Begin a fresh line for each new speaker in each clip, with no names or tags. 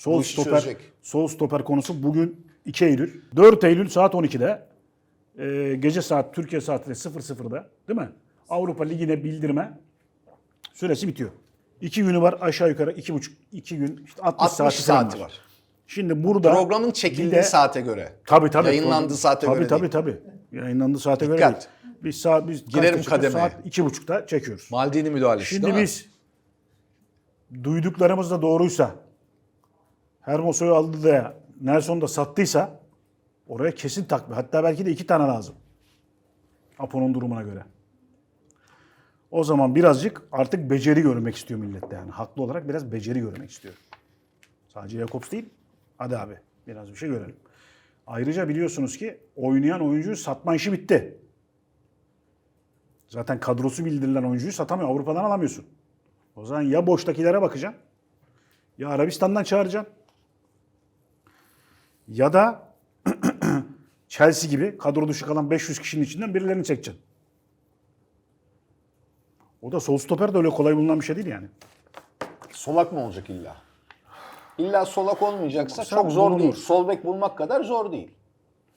Sol
Bu işi
stoper,
çözecek.
sol stoper konusu bugün 2 Eylül. 4 Eylül saat 12'de e, gece saat Türkiye saatiyle 00'da değil mi? Avrupa Ligi'ne bildirme süresi bitiyor. 2 günü var aşağı yukarı 2,5 2 gün işte 60,
60
saati, falan
saati var.
Şimdi burada
Programın
bir
çekildiği
de-
saate göre.
Tabii tabii.
Yayınlandığı saate
tabii,
göre
Tabii
değil.
tabii Yayınlandığı saate göre
Dikkat.
değil. Biz saat biz
Girerim kademeye.
Saat iki buçukta çekiyoruz.
Maldini müdahalesi
Şimdi
değil mi?
biz duyduklarımız da doğruysa Hermoso'yu aldı da Nelson da sattıysa oraya kesin takviye. Hatta belki de iki tane lazım. Apo'nun durumuna göre. O zaman birazcık artık beceri görmek istiyor millette yani. Haklı olarak biraz beceri görmek istiyor. Sadece Jakobs değil. Hadi abi biraz bir şey görelim. Ayrıca biliyorsunuz ki oynayan oyuncuyu satma işi bitti. Zaten kadrosu bildirilen oyuncuyu satamıyor. Avrupa'dan alamıyorsun. O zaman ya boştakilere bakacaksın ya Arabistan'dan çağıracaksın. Ya da Chelsea gibi kadro dışı kalan 500 kişinin içinden birilerini çekeceksin. O da sol stoper de öyle kolay bulunan bir şey değil yani.
Solak mı olacak illa? İlla solak olmayacaksa
Sen
çok zor
bulunur.
değil. Sol bek bulmak kadar zor değil.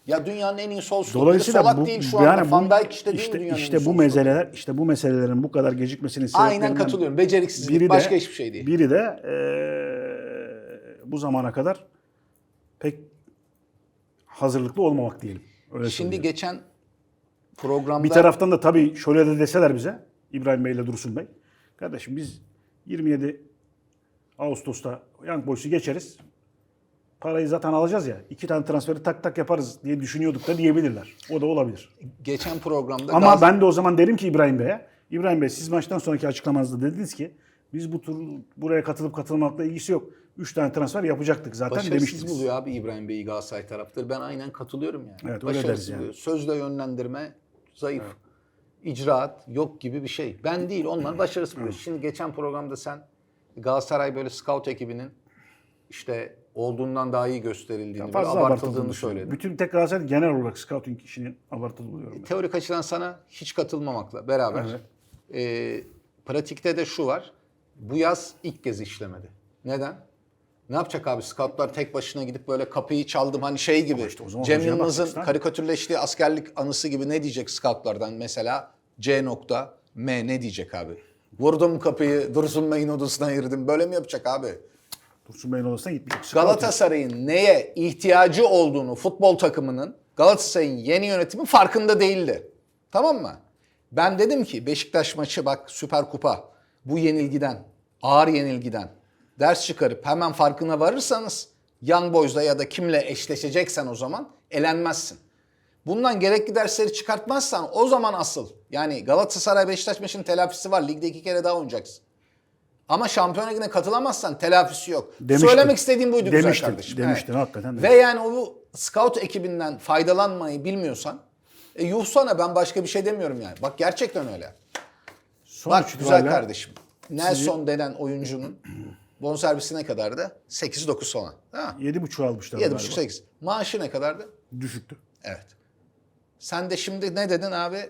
Ya dünyanın en iyi sol stoperi
Dolayısıyla
solak
bu,
değil şu
yani
anda.
bu-
Van Dijk işte değil
işte,
mi dünyanın en
işte
iyi
bu
sol
meseleler işte bu meselelerin bu kadar gecikmesinin
stoperi? Aynen
sebeplerinden
katılıyorum. Beceriksizlik
biri de
başka hiçbir şey değil.
Biri de eee, bu zamana kadar pek hazırlıklı olmamak diyelim. Öyle
Şimdi
söyleyeyim.
geçen programda
Bir taraftan da tabii şöyle de deseler bize İbrahim Bey ile Dursun Bey. Kardeşim biz 27 Ağustos'ta Young Boys'u geçeriz. Parayı zaten alacağız ya. iki tane transferi tak tak yaparız diye düşünüyorduk da diyebilirler. O da olabilir.
geçen programda
Ama
Gaz-
ben de o zaman derim ki İbrahim Bey'e. İbrahim Bey siz maçtan sonraki açıklamanızda dediniz ki biz bu tur buraya katılıp katılmakla ilgisi yok. Üç tane transfer yapacaktık zaten
Başarısız
demiştiniz.
buluyor abi İbrahim Bey'i Galatasaray taraftarı. Ben aynen katılıyorum yani.
Evet,
Başarısız
yani.
buluyor. Sözle yönlendirme zayıf. İcraat yok gibi bir şey. Ben değil onlar başarısız buluyor. Şimdi geçen programda sen Galatasaray böyle scout ekibinin işte olduğundan daha iyi gösterildiğini,
Fazla
abartıldığını
düşünüyorum.
söyledin.
Bütün tek Galatasaray genel olarak scouting işini abartılı buluyorum. ben.
Teorik açıdan sana hiç katılmamakla beraber
Evet.
e, pratikte de şu var. Bu yaz ilk kez işlemedi. Neden? Ne yapacak abi? Scoutlar tek başına gidip böyle kapıyı çaldım hani şey gibi.
işte o zaman
Cem
hocaya
Yılmaz'ın karikatürleştiği askerlik anısı gibi ne diyecek scoutlardan mesela? C nokta M ne diyecek abi? Vurdum kapıyı, Dursun Bey'in odasına girdim. Böyle mi yapacak abi?
Dursun Bey'in odasına gitmeyecek. Scouting.
Galatasaray'ın neye ihtiyacı olduğunu futbol takımının Galatasaray'ın yeni yönetimi farkında değildi. Tamam mı? Ben dedim ki Beşiktaş maçı bak Süper Kupa bu yenilgiden, ağır yenilgiden ders çıkarıp hemen farkına varırsanız Young Boys'la ya da kimle eşleşeceksen o zaman elenmezsin. Bundan gerekli dersleri çıkartmazsan o zaman asıl yani Galatasaray Beşiktaş maçının telafisi var. Ligde iki kere daha oynayacaksın. Ama Şampiyon Ligi'ne katılamazsan telafisi yok.
Demiştin.
Söylemek istediğim buydu güzel
Demiştin,
kardeşim.
demiştin, hakikaten
Ve
demiştin.
yani o bu scout ekibinden faydalanmayı bilmiyorsan e, yuh sana ben başka bir şey demiyorum yani. Bak gerçekten öyle.
Sonuç
Bak güzel kardeşim. Nelson denen oyuncunun bonservisi ne kadardı? 8-9 falan. Değil mi?
7,5 almışlar galiba.
7,5-8. Maaşı ne kadardı?
Düşüktü.
Evet. Sen de şimdi ne dedin abi?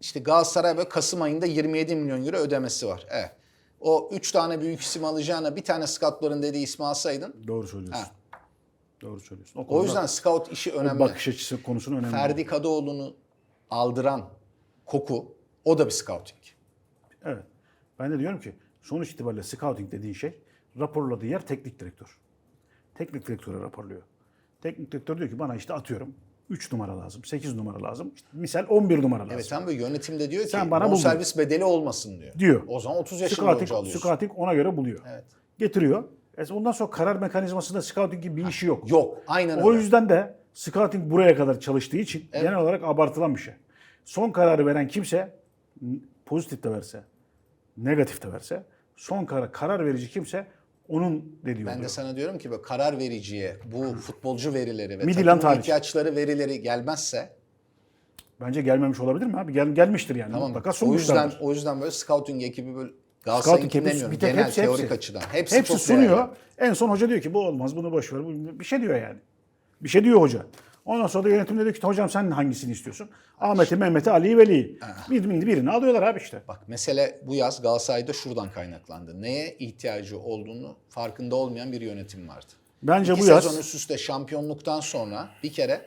İşte Galatasaray böyle Kasım ayında 27 milyon euro ödemesi var. Evet. O 3 tane büyük isim alacağına bir tane scoutların dediği ismi alsaydın.
Doğru söylüyorsun.
Ha.
Doğru söylüyorsun. O,
O
konuda
yüzden scout işi
o
önemli.
bakış açısı konusunu önemli.
Ferdi Kadıoğlu'nu aldıran koku o da bir scouting.
Evet. Ben de diyorum ki sonuç itibariyle scouting dediğin şey raporladığı yer teknik direktör. Teknik direktöre raporluyor. Teknik direktör diyor ki bana işte atıyorum 3 numara lazım, 8 numara lazım. İşte misal 11 numara lazım.
Evet sen böyle yönetimde diyor ki
Sen bana
bonservis bedeli olmasın diyor.
Diyor.
O zaman 30 yaşında
Scouting,
oyuncu alıyorsun.
scouting ona göre buluyor.
Evet.
Getiriyor. E ondan sonra karar mekanizmasında scouting gibi bir işi yok.
Yok aynen
O
öyle.
yüzden de scouting buraya kadar çalıştığı için genel olarak abartılan bir şey. Son kararı veren kimse pozitif de verse, negatif de verse son karar, karar verici kimse onun dediği
Ben de
oluyor.
sana diyorum ki böyle karar vericiye bu futbolcu verileri ve
Midland
takımın
hariç.
ihtiyaçları verileri gelmezse
Bence gelmemiş olabilir mi abi? Gel, gelmiştir yani.
tamam
Mutlaka
o yüzden
sunmuşlardır.
o yüzden böyle scouting ekibi böyle Galatasaray'ın
Scouting hepsi-
demiyorum
bir tek
genel
hepsi,
teorik
hepsi.
açıdan. Hepsi,
Hepsi
çok
sunuyor.
değerli.
En son hoca diyor ki bu olmaz bunu boş ver. Bu- Bir şey diyor yani. Bir şey diyor hoca. Ondan sonra da yönetim dedi ki hocam sen hangisini istiyorsun? Ahmet'i, Mehmet'i, Ali'yi, Veli'yi. Birini, birini alıyorlar abi işte.
Bak mesele bu yaz Galatasaray'da şuradan kaynaklandı. Neye ihtiyacı olduğunu farkında olmayan bir yönetim vardı.
Bence
İki
bu yaz
sezon üst üste şampiyonluktan sonra bir kere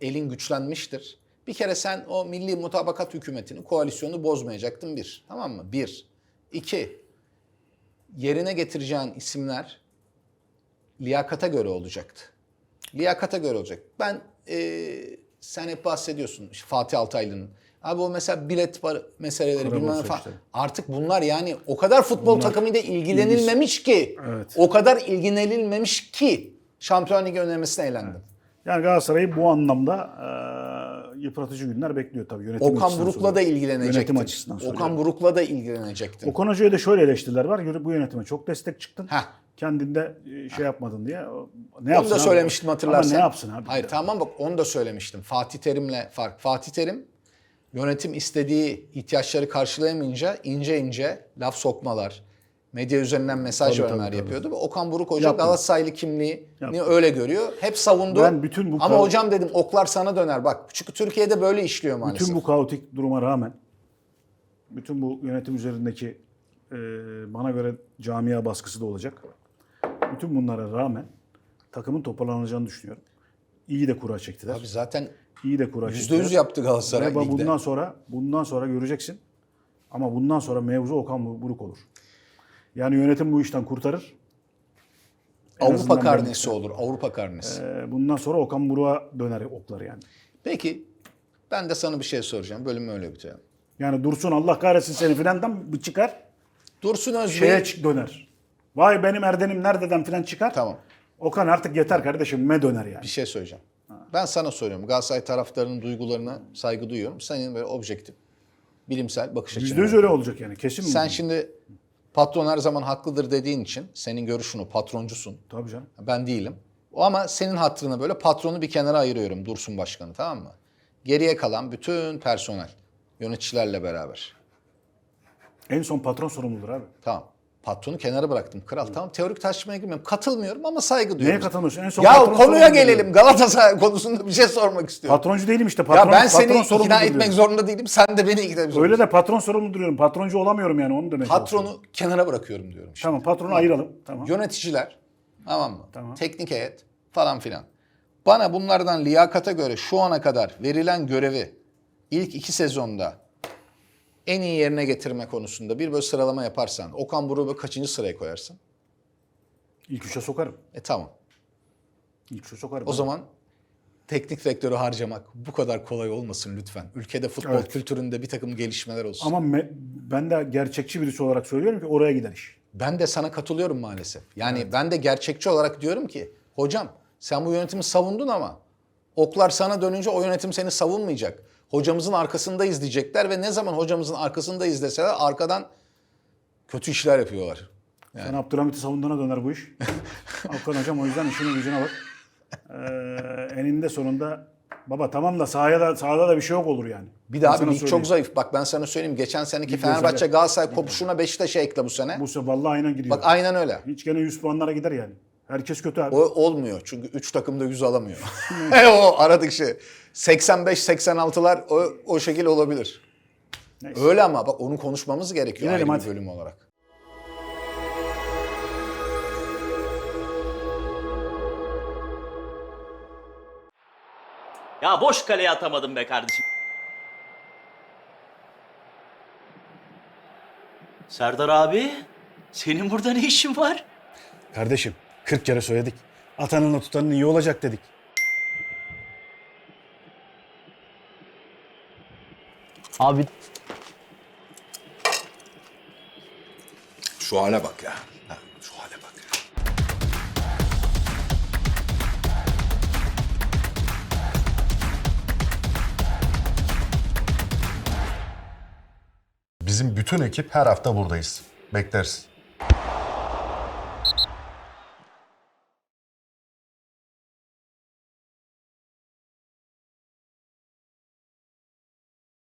elin güçlenmiştir. Bir kere sen o milli mutabakat hükümetini, koalisyonu bozmayacaktın bir. Tamam mı? Bir. İki. Yerine getireceğin isimler liyakata göre olacaktı. Liyakata göre olacak. Ben eee, sen hep bahsediyorsun işte Fatih Altaylı'nın. Abi o mesela bilet par- meseleleri
Para
bilmem falan.
işte.
Artık bunlar yani o kadar futbol takımıyla ilgilenilmemiş ki.
Evet.
O kadar ilgilenilmemiş ki Şampiyon Ligi önermesine eğlendim.
yani Galatasaray'ı bu anlamda e, yıpratıcı günler bekliyor tabii yönetim
Okan
açısından
Buruk'la da
soruyorum.
ilgilenecektin.
Yönetim açısından soruyorum.
Okan Buruk'la da ilgilenecektin.
Okan Hoca'ya da şöyle eleştiriler var. Bu yönetime çok destek çıktın.
Heh.
Kendinde e, şey yapmadın diye. Ne
Onu
yapsın
da
abi?
söylemiştim hatırlarsan.
Ama ne yapsın abi?
Hayır tamam bak onu da söylemiştim. Fatih Terim'le fark. Fatih Terim yönetim istediği ihtiyaçları karşılayamayınca ince ince laf sokmalar, medya üzerinden mesaj
Tabii,
vermeler
tabii, tabii.
yapıyordu. Ve Okan Buruk Hoca
Yaptı.
Galatasaraylı kimliğini
Yaptı.
öyle görüyor. Hep savundu.
Ben bütün bu
Ama hocam dedim oklar sana döner. Bak çünkü Türkiye'de böyle işliyor maalesef.
Bütün bu kaotik duruma rağmen bütün bu yönetim üzerindeki e, bana göre camia baskısı da olacak. Bütün bunlara rağmen takımın toparlanacağını düşünüyorum. İyi de kura çektiler.
Abi zaten
İyi de kura
%100
çektiler.
yaptı Galatasaray
Ve
ligde.
bundan sonra bundan sonra göreceksin. Ama bundan sonra mevzu Okan Buruk olur. Yani yönetim bu işten kurtarır. En
Avrupa karnesi olur. Avrupa karnesi.
Ee, bundan sonra Okan Buruk'a döner oklar yani.
Peki ben de sana bir şey soracağım. Bölümü öyle bitirelim.
Yani Dursun Allah kahretsin seni filandan bir çıkar.
Dursun Özbey.
Şeye çık döner. Vay benim Erden'im nerededen filan çıkar.
Tamam.
Okan artık yeter kardeşim me döner yani.
Bir şey söyleyeceğim. Ben sana soruyorum. Galatasaray taraftarının duygularına saygı duyuyorum. Senin böyle objektif, bilimsel bakış açın.
Yüzde yüz öyle olacak yani kesin mi?
Sen şimdi patron her zaman haklıdır dediğin için senin görüşün o, patroncusun.
Tabii canım.
Ben değilim. O ama senin hatırına böyle patronu bir kenara ayırıyorum Dursun Başkanı tamam mı? Geriye kalan bütün personel, yöneticilerle beraber.
En son patron sorumludur abi.
Tamam. Patronu kenara bıraktım. Kral tamam teorik tartışmaya girmiyorum. Katılmıyorum ama saygı duyuyorum.
Neye katılmıyorsun? En son
Ya
patron
konuya gelelim. Galatasaray konusunda bir şey sormak istiyorum.
Patroncu değilim işte. Patron,
ya ben seni
patron
ikna etmek zorunda değilim. Sen de beni ikna etmek.
Öyle de patron sorumlu duruyorum. Patroncu olamıyorum yani onu demek
Patronu kenara bırakıyorum diyorum. Şimdi.
Tamam patronu ayıralım. Tamam.
Yöneticiler tamam mı?
Tamam.
Teknik heyet falan filan. Bana bunlardan liyakata göre şu ana kadar verilen görevi ilk iki sezonda en iyi yerine getirme konusunda bir böyle sıralama yaparsan Okan Buruk'u kaçıncı sıraya koyarsın?
İlk üçe sokarım.
E tamam.
İlk üçe sokarım.
O zaman teknik direktörü harcamak bu kadar kolay olmasın lütfen. Ülkede futbol
Evet.
kültüründe bir takım gelişmeler olsun.
Ama ben de gerçekçi birisi olarak söylüyorum ki oraya gider iş.
Ben de sana katılıyorum maalesef. Yani ben de gerçekçi olarak diyorum ki hocam sen bu yönetimi savundun ama oklar sana dönünce o yönetim seni savunmayacak. Hocamızın arkasındayız diyecekler ve ne zaman hocamızın arkasındayız deseler arkadan kötü işler yapıyorlar.
Sen Abdülhamit'i savunduğuna döner bu iş. Hakan hocam o yüzden işine gücüne bak. Ee, eninde sonunda baba tamam da sahaya da sahada da bir şey yok olur yani.
Bir daha lig
söyleyeyim.
çok zayıf. Bak ben sana söyleyeyim. Geçen seneki
Lig
Fenerbahçe
özellikle.
Galatasaray kopuşuna Beşiktaş'a ekle bu sene.
Bu sefer vallahi aynen gidiyor.
Bak aynen öyle.
Hiç gene 100 puanlara gider yani. Herkes kötü abi.
O olmuyor çünkü 3 takım da 100 alamıyor. o aradık şey. 85-86'lar o, o şekil olabilir.
Neyse.
Öyle ama bak onu konuşmamız gerekiyor
Gidelim
ayrı bir bölüm olarak.
Ya boş kaleye atamadım be kardeşim. Serdar abi, senin burada ne işin var?
Kardeşim 40 kere söyledik. Atanınla tutanın iyi olacak dedik.
Abi
Şu hale bak ya. Ha, şu hale bak.
Bizim bütün ekip her hafta buradayız. Bekleriz.